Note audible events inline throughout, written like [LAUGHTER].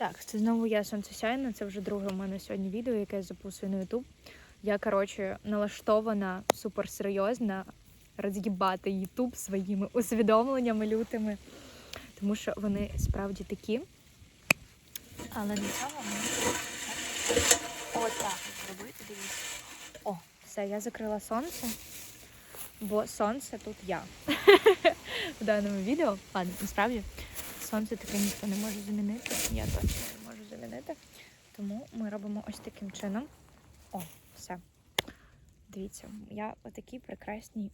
Так, це знову я сонцесяйна. Це вже друге у мене сьогодні відео, яке я записую на Ютуб. Я, коротше, налаштована суперсерйозно роз'їбати Ютуб своїми усвідомленнями лютими, тому що вони справді такі. Але для цього мені отак от зробити, дивіться. О, все, я закрила сонце, бо сонце тут я. [LAUGHS] В даному відео. Ладно, насправді сонце таке ніхто не може замінити. Я точно не можу замінити. Тому ми робимо ось таким чином. О, все. Дивіться, я в такій прекрасній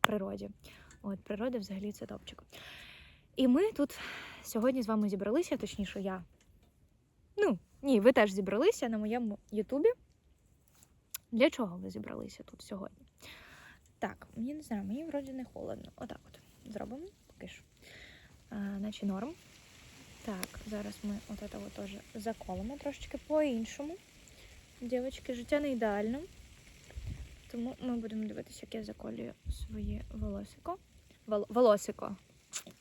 природі. От, природа взагалі це топчик. І ми тут сьогодні з вами зібралися, точніше, я. Ну, ні, ви теж зібралися на моєму Ютубі. Для чого ви зібралися тут сьогодні? Так, мені не знаю, мені вроді не холодно. Отак от. Зробимо поки що. А, наче норм. Так, зараз ми от от теж заколимо трошечки по-іншому. Дівчатки, життя не ідеальне. Тому ми будемо дивитися, як я заколюю своє волосико. Вол- волосико.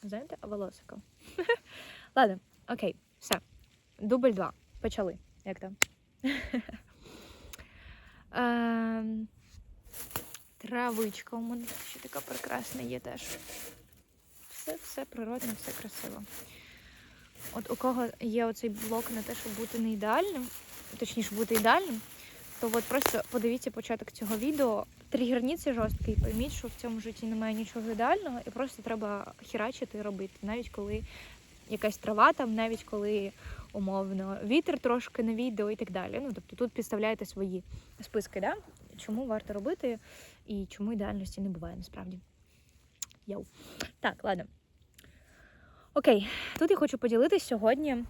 Знаєте, волосико. [LAUGHS] Ладно, окей, все. Дубль два. Почали. Як там? [LAUGHS] Ем, Травичка у мене ще така прекрасна є теж. Все, все природне, все красиво. От у кого є оцей блок на те, щоб бути не ідеальним, точніше бути ідеальним, то от просто подивіться початок цього відео, тригерніться жорстко і пойміть, що в цьому житті немає нічого ідеального, і просто треба хірачити і робити, навіть коли якась трава там, навіть коли умовно вітер трошки на відео і так далі. Ну тобто тут підставляєте свої списки, да? чому варто робити і чому ідеальності не буває насправді. Йоу. Так, ладно. Окей, тут я хочу поділитись сьогодні.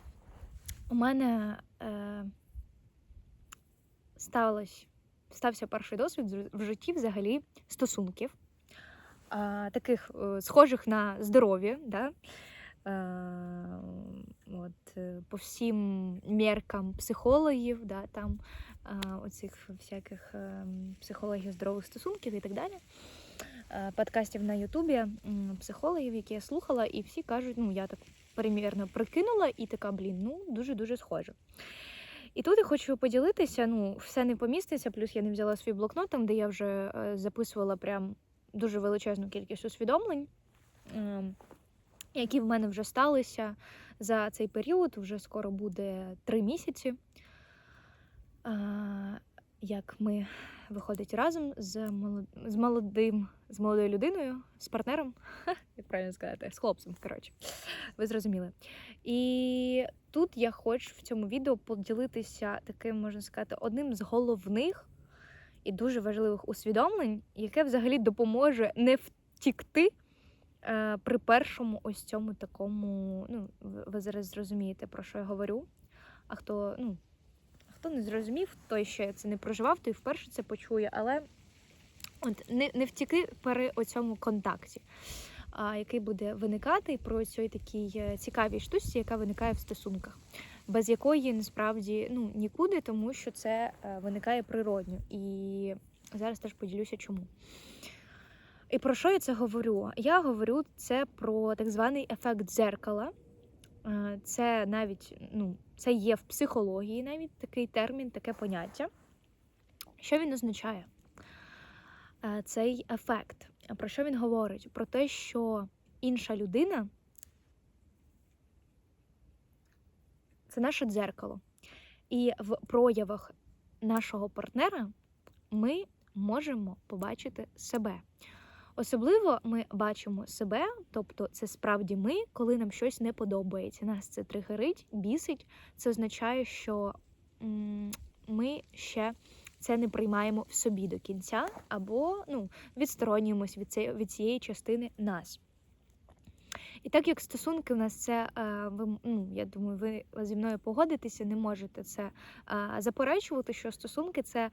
У мене е, сталося, стався перший досвід в житті взагалі стосунків, е, таких е, схожих на здоров'я, да? е, от, е, по всім міркам психологів, да, там е, оцих всяких е, психологів здорових стосунків і так далі. Е, Подкастів на Ютубі психологів, які я слухала, і всі кажуть, ну я так примірно прикинула, і така, блін, ну дуже-дуже схоже. І тут я хочу поділитися, ну, все не поміститься, плюс я не взяла свій блокнот, там, де я вже е, записувала прям дуже величезну кількість усвідомлень, ем, які в мене вже сталися за цей період. Вже скоро буде три місяці. Е, Як ми виходить разом з з молодим, з молодою людиною, з партнером, як правильно сказати, з хлопцем, коротше. Ви зрозуміли. І тут я хочу в цьому відео поділитися таким, можна сказати, одним з головних і дуже важливих усвідомлень, яке взагалі допоможе не втікти е, при першому ось цьому такому. Ну, ви зараз зрозумієте, про що я говорю. А хто, ну, хто не зрозумів, той ще це не проживав, той вперше це почує, але от не, не втіки при оцьому контакті, а, який буде виникати про цій такій е, цікавій штучці, яка виникає в стосунках, без якої насправді ну, нікуди, тому що це е, виникає природньо. І зараз теж поділюся, чому. І про що я це говорю? Я говорю це про так званий ефект дзеркала. Е, Це навіть ну, це є в психології навіть такий термін, таке поняття. Що він означає? Е, Цей ефект. Про що він говорить? Про те, що інша людина це наше дзеркало. І в проявах нашого партнера ми можемо побачити себе. Особливо ми бачимо себе, тобто це справді ми, коли нам щось не подобається. Нас це тригерить, бісить. Це означає, що ми ще це не приймаємо в собі до кінця, або ну, відсторонюємось від, цієї, від цієї частини нас. І так як стосунки у нас це, е, ви, ну, я думаю, ви зі мною погодитеся, не можете це е, заперечувати, що стосунки це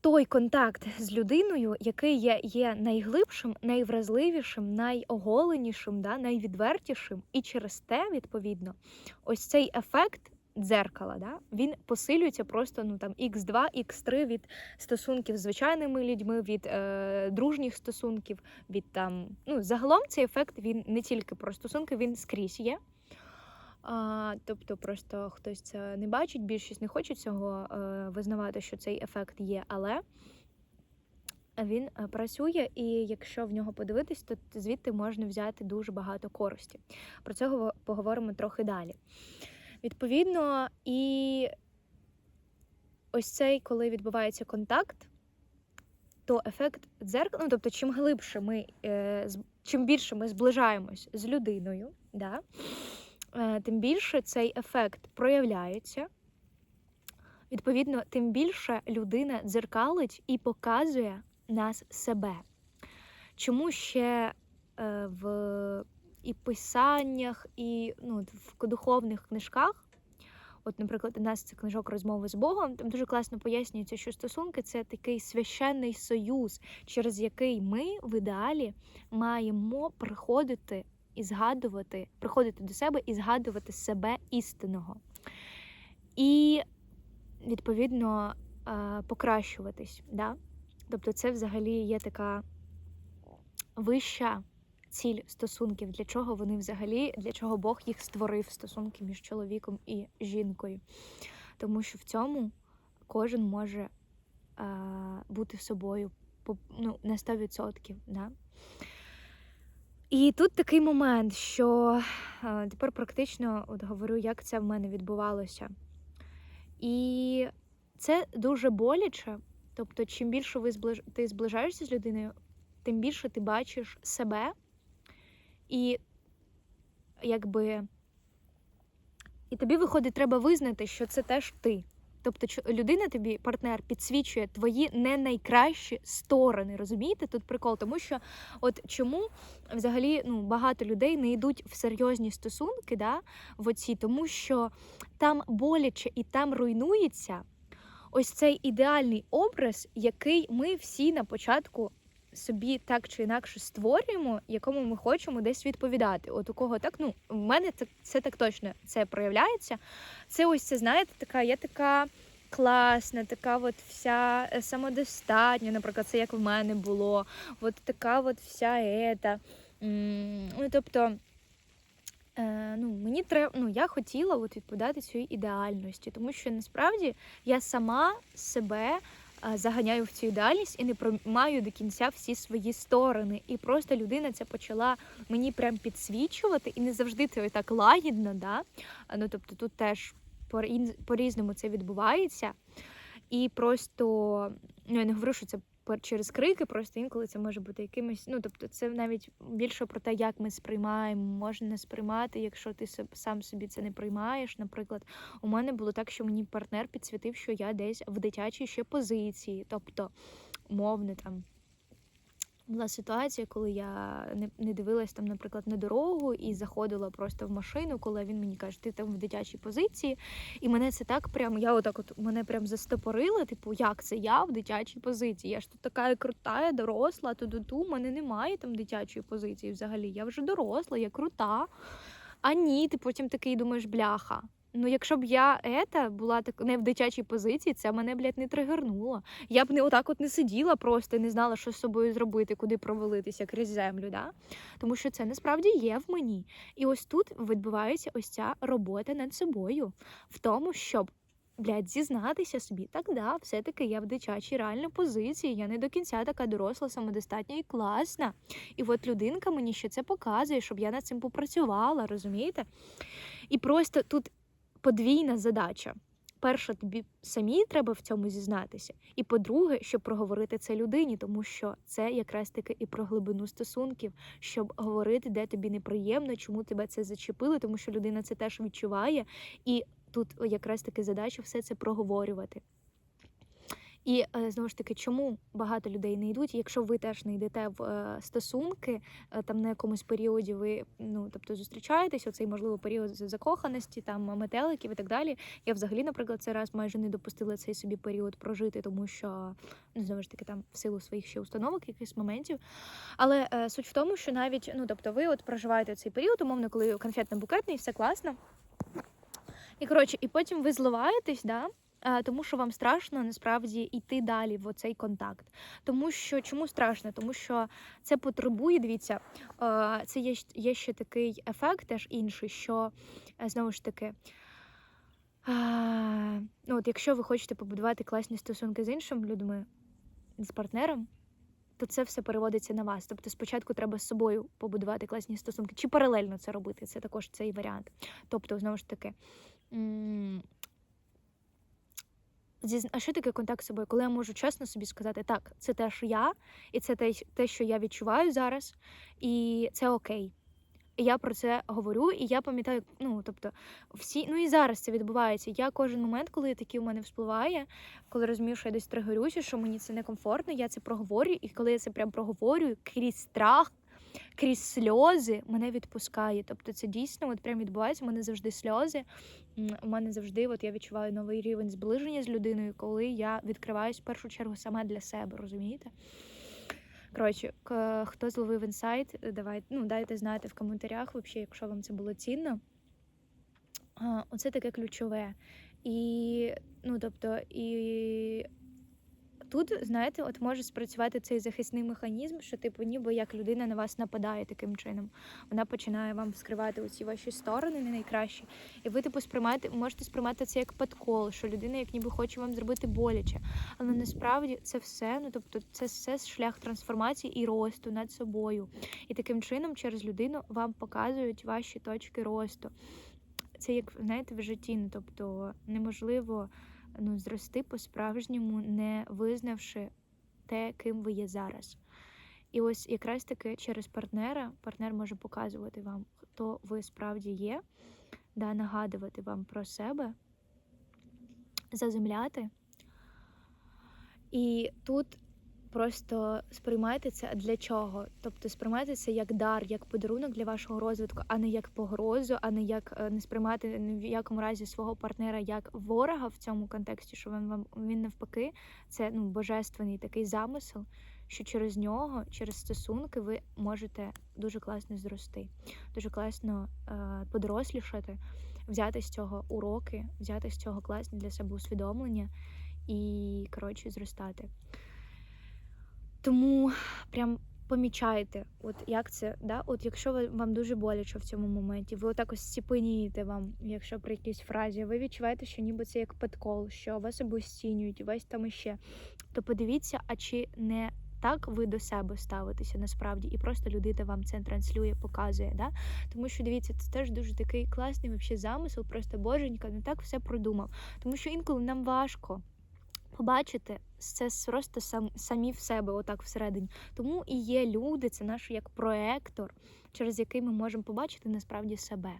той контакт з людиною, який є, є найглибшим, найвразливішим, найоголенішим, да, найвідвертішим. І через те, відповідно, ось цей ефект дзеркала, да, він посилюється просто ну там x2, x3 від стосунків з звичайними людьми, від е, дружніх стосунків, від там. Ну, загалом цей ефект він не тільки про стосунки, він скрізь є. А, тобто, просто хтось це не бачить, більшість не хоче цього е, визнавати, що цей ефект є, але він е, працює, і якщо в нього подивитись, то звідти можна взяти дуже багато користі. Про це поговоримо трохи далі. Відповідно, і ось цей, коли відбувається контакт, то ефект дзеркала, ну тобто, чим глибше ми, е, чим більше ми зближаємось з людиною, да, тим більше цей ефект проявляється. Відповідно, тим більше людина дзеркалить і показує нас себе. Чому ще е, в і писаннях, і ну, в духовних книжках, от, наприклад, у нас це книжок розмови з Богом, там дуже класно пояснюється, що стосунки це такий священний союз, через який ми в ідеалі маємо приходити і згадувати, приходити до себе і згадувати себе істинного. І, відповідно, е, покращуватись. Да? Тобто, це взагалі є така вища ціль стосунків, для чого вони взагалі, для чого Бог їх створив стосунки між чоловіком і жінкою. Тому що в цьому кожен може е, бути собою ну, на 100%. Да? І тут такий момент, що е, тепер практично от говорю, як це в мене відбувалося. І це дуже боляче. Тобто, чим більше ви зближ... ти зближаєшся з людиною, тим більше ти бачиш себе, і якби і тобі виходить, треба визнати, що це теж ти. Тобто, людина тобі, партнер, підсвічує твої не найкращі сторони. Розумієте? Тут прикол, тому що от чому взагалі ну, багато людей не йдуть в серйозні стосунки, да, в оці, тому що там боляче і там руйнується ось цей ідеальний образ, який ми всі на початку собі так чи інакше створюємо, якому ми хочемо десь відповідати. От у кого так, ну в мене це, це так точно це проявляється. Це ось це, знаєте, така, я така. Класна, така от вся е, самодостатня, наприклад, це як в мене було. От така от вся ета. Ну, тобто, е, ну, мені треба, ну, я хотіла от відповідати цій ідеальності, тому що насправді я сама себе заганяю в цю ідеальність і не приймаю до кінця всі свої сторони. І просто людина це почала мені прям підсвічувати, і не завжди це так лагідно. Да? Ну, тобто тут теж по-різ- по-різному це відбувається. І просто, ну я не говорю, що це через крики, просто інколи це може бути якимось. Ну, тобто, це навіть більше про те, як ми сприймаємо, можна не сприймати, якщо ти сам собі це не приймаєш. Наприклад, у мене було так, що мені партнер підсвітив, що я десь в дитячій ще позиції, тобто мовне там. Була ситуація, коли я не, дивилась там, наприклад, на дорогу і заходила просто в машину, коли він мені каже, ти там в дитячій позиції. І мене це так прям, я отак от мене прям застопорила. Типу, як це я в дитячій позиції? Я ж тут така крута, доросла, ту-ду-ту, у мене немає там дитячої позиції взагалі. Я вже доросла, я крута. А ні, ти потім такий думаєш, бляха. Ну, якщо б я ета була так не в дитячій позиції, це мене, блядь, не тригернуло. Я б не отак от не сиділа просто не знала, що з собою зробити, куди провалитися крізь землю. Да? Тому що це насправді є в мені. І ось тут відбувається ось ця робота над собою, в тому, щоб. Блядь, зізнатися собі, так да, все-таки я в дитячій реально позиції, я не до кінця така доросла, самодостатня і класна. І от людинка мені ще це показує, щоб я над цим попрацювала, розумієте? І просто тут подвійна задача. Перше, тобі самі треба в цьому зізнатися. І по-друге, щоб проговорити це людині, тому що це якраз таки і про глибину стосунків, щоб говорити, де тобі неприємно, чому тебе це зачепило, тому що людина це теж відчуває. І тут якраз таки задача все це проговорювати. І е, знову ж таки, чому багато людей не йдуть, якщо ви теж не йдете в е, стосунки, е, там на якомусь періоді ви ну тобто зустрічаєтесь, оцей можливо період закоханості, там метеликів і так далі. Я взагалі, наприклад, цей раз майже не допустила цей собі період прожити, тому що ну знову ж таки там в силу своїх ще установок, якихось моментів. Але е, суть в тому, що навіть ну тобто, ви от проживаєте цей період, умовно, коли конфетно-букетний, все класно. І коротше, і потім ви зливаєтесь, да. Е, тому що вам страшно насправді йти далі в цей контакт. Тому що чому страшно? Тому що це потребує, дивіться, е, це є, є ще такий ефект, теж інший, що е, знову ж таки. Ну, от якщо ви хочете побудувати класні стосунки з іншими людьми, з партнером, то це все переводиться на вас. Тобто спочатку треба з собою побудувати класні стосунки, чи паралельно це робити. Це також цей варіант. Тобто, знову ж таки, а що таке контакт з собою? Коли я можу чесно собі сказати, так, це теж я, і це те, те, що я відчуваю зараз, і це окей. І я про це говорю, і я пам'ятаю, ну тобто, всі, ну і зараз це відбувається. Я кожен момент, коли такі у мене вспливає, коли розумію, що я десь тригерюся, що мені це некомфортно, я це проговорю, і коли я це прям проговорюю, крізь страх, крізь сльози, мене відпускає. Тобто це дійсно от прям відбувається. У мене завжди сльози. У мене завжди, от я відчуваю новий рівень зближення з людиною, коли я відкриваюсь в першу чергу саме для себе, розумієте? Коротше, хто зловив інсайт, давайте, ну, дайте знати в коментарях, вообще, якщо вам це було цінно. Оце таке ключове. І, ну, тобто, і тут, знаєте, от може спрацювати цей захисний механізм, що, типу, ніби як людина на вас нападає таким чином. Вона починає вам вскривати усі ваші сторони, не найкращі. І ви, типу, сприймаєте, можете сприймати це як подкол, що людина як ніби хоче вам зробити боляче. Але насправді це все, ну тобто, це все шлях трансформації і росту над собою. І таким чином, через людину вам показують ваші точки росту. Це як знаєте в житті, ну тобто неможливо ну, зрости по-справжньому, не визнавши те, ким ви є зараз. І ось якраз таки через партнера партнер може показувати вам, хто ви справді є, да, нагадувати вам про себе, заземляти. І тут просто сприймайте це для чого? Тобто сприймайте це як дар, як подарунок для вашого розвитку, а не як погрозу, а не як е, не сприймати ні в якому разі свого партнера як ворога в цьому контексті, що він вам він навпаки, це ну божественний такий замисел, що через нього, через стосунки, ви можете дуже класно зрости, дуже класно е, подорослішати, взяти з цього уроки, взяти з цього класні для себе усвідомлення і коротше зростати. Тому прям помічайте, от як це, да? от якщо вам дуже боляче в цьому моменті, ви отак ось ціпенієте вам, якщо при якійсь фразі, ви відчуваєте, що ніби це як подкол, що вас обесцінюють, весь там іще, то подивіться, а чи не так ви до себе ставитеся насправді, і просто людина вам це транслює, показує. Да? Тому що дивіться, це теж дуже такий класний вообще замисел, просто боженька, не так все продумав. Тому що інколи нам важко побачити це просто сам, самі в себе, отак всередині. Тому і є люди, це наш як проектор, через який ми можемо побачити насправді себе.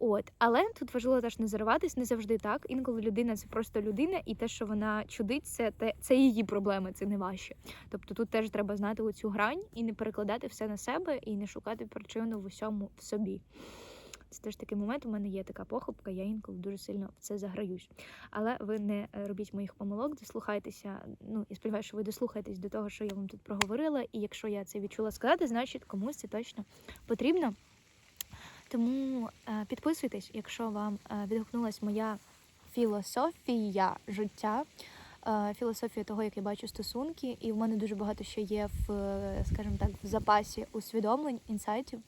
От, але тут важливо теж не зариватись, не завжди так. Інколи людина це просто людина, і те, що вона чудить, це те, це її проблеми, це не ваші. Тобто тут теж треба знати оцю грань і не перекладати все на себе, і не шукати причину в усьому в собі. Це теж такий момент. У мене є така похопка, я інколи дуже сильно в це заграюсь. Але ви не е, робіть моїх помилок, дослухайтеся. Ну я сподіваюся, що ви дослухаєтесь до того, що я вам тут проговорила. І якщо я це відчула сказати, значить комусь це точно потрібно. Тому е, підписуйтесь, якщо вам е, відгукнулась моя філософія життя, філософія того, як я бачу стосунки, і в мене дуже багато ще є в, скажімо так, в запасі усвідомлень, інсайтів.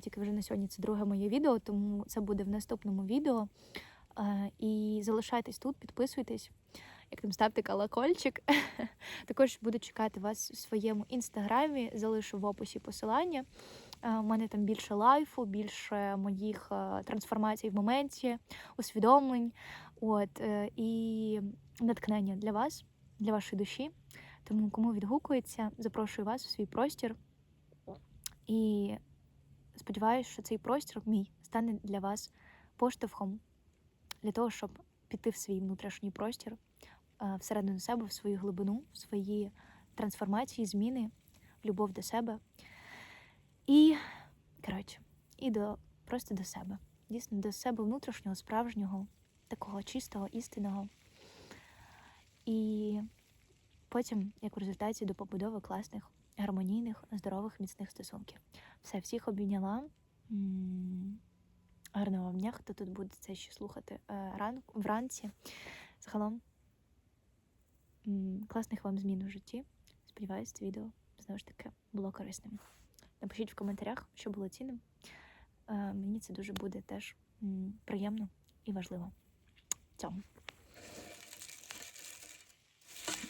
Тільки вже на сьогодні це друге моє відео, тому це буде в наступному відео. І залишайтесь тут, підписуйтесь, як там ставте колокольчик. [LAUGHS] Також буду чекати вас у своєму інстаграмі, залишу в описі посилання. У мене там більше лайфу, більше моїх трансформацій в моменті, усвідомлень, от е, і натхнення для вас, для вашої душі. Тому кому відгукується, запрошую вас у свій простір. І сподіваюся, що цей простір мій стане для вас поштовхом для того, щоб піти в свій внутрішній простір, е, всередину себе, в свою глибину, в свої трансформації, зміни, в любов до себе. І, коротше, і до просто до себе. Дійсно, до себе внутрішнього, справжнього, такого чистого, істинного. І потім, як в результаті, до побудови класних, гармонійних, здорових, міцних стосунків. Все, всіх обійняла. Гарного вам дня, хто тут буде це ще слухати е, ранку, вранці. Загалом, класних вам змін у житті. Сподіваюсь, це відео знову ж таки було корисним. Напишіть в коментарях, що було цінним. Е, Мені це дуже буде теж приємно і важливо. Цьому.